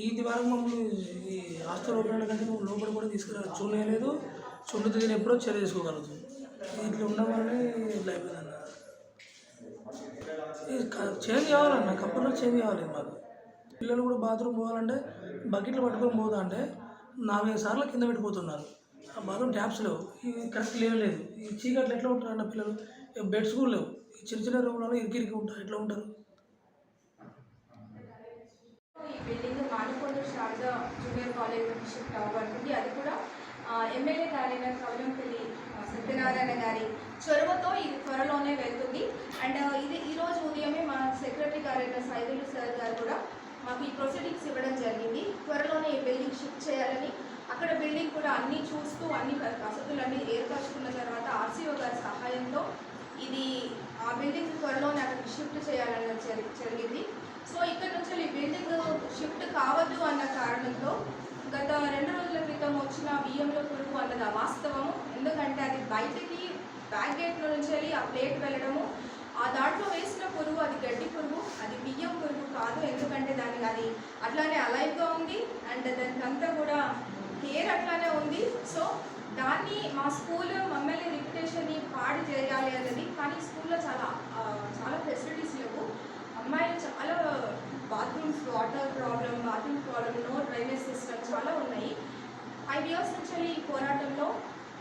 ఇది వరకు మమ్మల్ని ఈ హాస్టల్ ఓపెన్ కంటే నువ్వు లోపల కూడా తీసుకురా చూడలేదు చుండు తిని ఎప్పుడో చర్య చేసుకోగలుగుతుంది ఇట్లా ఉండడం వల్లనే ఇట్లా అయిపోయిందన్న క- చేంజ్ కావాలన్న కంపల్సరీ చేంజ్ కావాలి మాకు. పిల్లలు కూడా బాత్రూమ్ పోవాలంటే బకెట్లు పట్టుకొని పోదా అంటే నాలుగైదు సార్లు కింద పెట్టిపోతున్నారు. ఆ బాత్రూమ్ ట్యాప్స్ లేవు. ఇవి కరెక్ట్ లేవు లేదు. ఈ చీకట్లు ఎట్లా ఉంటారు అన్న పిల్లలు? బెడ్స్ కూడా లేవు. ఈ చిన్న చిన్న రూమ్లలో ఇరికి ఇరికి ఉంటారు. ఎట్లా ఉంటారు ఈ building Manukonda Sharada junior college shift అవ్వబడుతుంది. అది కూడా ఎమ్మెల్యే గారైన కౌలంపల్లి సత్యనారాయణ గారి చొరవతో ఇది త్వరలోనే వెళ్తుంది. అండ్ ఇది ఈరోజు ఉదయమే మా సెక్రటరీ గారైన సైదులు సార్ గారు కూడా మాకు ఈ ప్రొసీడింగ్స్ ఇవ్వడం జరిగింది. త్వరలోనే ఈ బిల్డింగ్ షిఫ్ట్ చేయాలని అక్కడ బిల్డింగ్ కూడా అన్నీ చూస్తూ అన్ని వసతులన్నీ ఏర్పరచుకున్న తర్వాత ఆర్సీఓ గారి సహాయంతో ఇది ఆ బిల్డింగ్ త్వరలోనే అక్కడికి షిఫ్ట్ చేయాలని జరిగింది. సో ఇక్కడ నుంచి ఈ బిల్డింగ్ షిఫ్ట్ కావద్దు అన్న కారణంతో గత రెండు రోజుల క్రితం వచ్చిన బియ్యంలో పురుగు అన్నది అవాస్తవము ఎందుకంటే అది బయటకి బ్యాక్ గేట్ నుంచి వెళ్ళి ఆ ప్లేట్ వెళ్ళడము. ఆ దాంట్లో వేసిన పురుగు అది గడ్డి పురుగు అది బియ్యం పురుగు కాదు. ఎందుకంటే దానికి అది అట్లానే అలైవ్గా ఉంది అండ్ దానికి అంతా కూడా హెయిర్ అట్లానే ఉంది. సో దాన్ని మా స్కూల్ మమ్మల్ని రిప్యుటేషన్ని పాడు చేయాలి అన్నది. కానీ స్కూల్లో చాలా చాలా ఫెసిలిటీస్ లేవు. అమ్మాయిలు చాలా bathrooms water problem bathroom problem no drainage system చాలా ఉన్నాయి. ఫైవ్ ఇయర్స్ నుంచి ఈ పోరాటంలో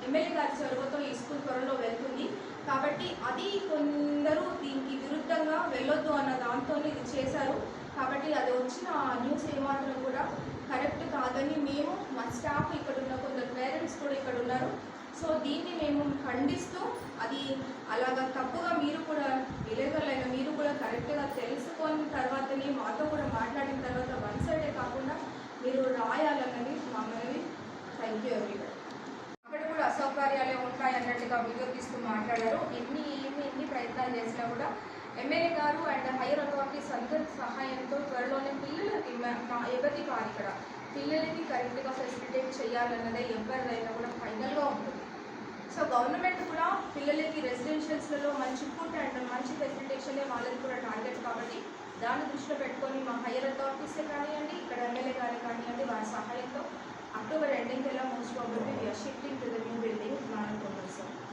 ఎమ్మెల్యే గారి చొరవతో ఈ స్కూల్ త్వరలో వెళ్తుంది. కాబట్టి అది కొందరు దీనికి విరుద్ధంగా వెళ్ళొద్దు అన్న దాంతో ఇది చేశారు. కాబట్టి అది వచ్చిన న్యూస్ ఏమాత్రం కూడా కరెక్ట్ కాదని మేము మా స్టాఫ్ ఇక్కడ ఉన్న కొందరు పేరెంట్స్ కూడా ఇక్కడ ఉన్నారు. సో దీన్ని మేము ఖండిస్తూ అది అలాగా తప్పుగా మీరు కూడా విలేకరులైన మీరు కూడా కరెక్ట్గా తెలుసుకొని తర్వాతనే మా కూడా మాట్లాడిన తర్వాత వన్ సైడే కాకుండా మీరు రాయాలన్నది మా మనవి థ్యాంక్ యూ అక్కడ కూడా అసౌకర్యాలే ఉంటాయి అన్నట్టుగా వీడియో తీస్తూ మాట్లాడారు. ఎన్ని ఎన్ని ఎన్ని ప్రయత్నాలు చేసినా కూడా ఎమ్మెల్యే గారు అండ్ హైయర్ అథారిటీస్ అందరి సహాయంతో త్వరలోనే పిల్లలకి ఎవరికి మా కాదు ఇక్కడ. పిల్లలకి కరెక్ట్గా ఫెసిలిటేట్ చేయాలన్నదే ఎవరిదైనా కూడా ఫైనల్గా ఉంటుంది. సో గవర్నమెంట్ కూడా పిల్లలకి రెసిడెన్షియల్స్లలో మంచి ఫుడ్ అండ్ మంచి ఫెసిలిటేషనే వాళ్ళకి కూడా టార్గెట్ కాబట్టి దాన్ని దృష్టిలో పెట్టుకొని మా హైయర్ అథారిటీసే కానివ్వండి ఇక్కడ ఎమ్మెల్యే గారు కానివ్వండి వారి సహాయంతో October ending, most probably we are shifting to the new building, Manapur, sir.